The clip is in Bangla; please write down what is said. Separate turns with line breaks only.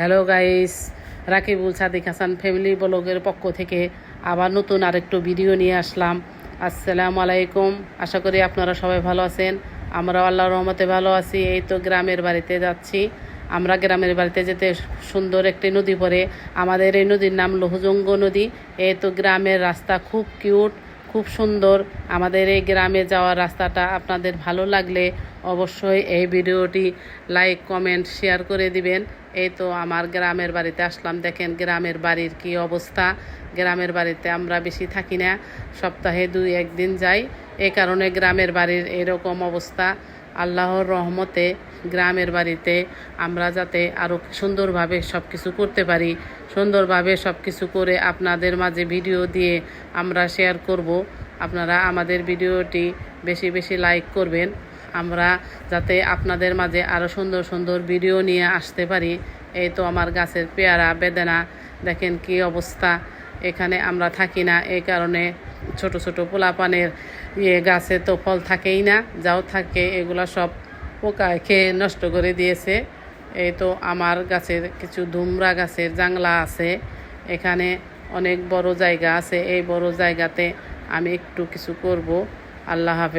Hello guys Rakibul Sadik Hasan family ব্লগের পক্ষ থেকে আবার নতুন আরেকটু ভিডিও নিয়ে আসলাম। আসসালামু আলাইকুম। আশা করি আপনারা সবাই ভালো আছেন। আমরা আল্লাহর রহমতে ভালো আছি। এই তো গ্রামের বাড়িতে যাচ্ছি। আমরা গ্রামের বাড়িতে যেতে সুন্দর একটি নদী পড়ে। আমাদের এই নদীর নাম লোহজঙ্গ নদী। এই তো গ্রামের রাস্তা খুব কিউট খুব সুন্দর। আমাদের এই গ্রামে যাওয়ার রাস্তাটা আপনাদের ভালো লাগলে অবশ্যই এই ভিডিওটি লাইক, কমেন্ট, শেয়ার করে দিবেন। এই তো আমার গ্রামের বাড়িতে আসলাম। দেখেন গ্রামের বাড়ির কি অবস্থা। গ্রামের বাড়িতে আমরা বেশি থাকি না। সপ্তাহে দুই, একদিন যাই। এ কারণে গ্রামের বাড়ির এরকম অবস্থা। আল্লাহর রহমতে গ্রামের বাড়িতে আমরা যাতে আরও সুন্দরভাবে সব কিছু করতে পারি, সুন্দরভাবে সব কিছু করে আপনাদের মাঝে ভিডিও দিয়ে আমরা শেয়ার করব। আপনারা আমাদের ভিডিওটি বেশি বেশি লাইক করবেন। আমরা যাতে আপনাদের মাঝে আরও সুন্দর সুন্দর ভিডিও নিয়ে আসতে পারি। এই তো আমার গাছের পেয়ারা, বেদেনা, দেখেন কি অবস্থা। এখানে আমরা থাকি না, এই কারণে ছোট ছোট পোলাপানের ইয়ে গাছে তো ফল থাকেই না, যাও থাকে, এগুলা সব পোকা খেয়ে নষ্ট করে দিয়েছে। এই তো আমার গাছের কিছু ধুমরা গাছের জাংলা আছে, এখানে অনেক বড় জায়গা আছে, এই বড় জায়গাতে আমি একটু কিছু করব। আল্লাহ হাফেজ।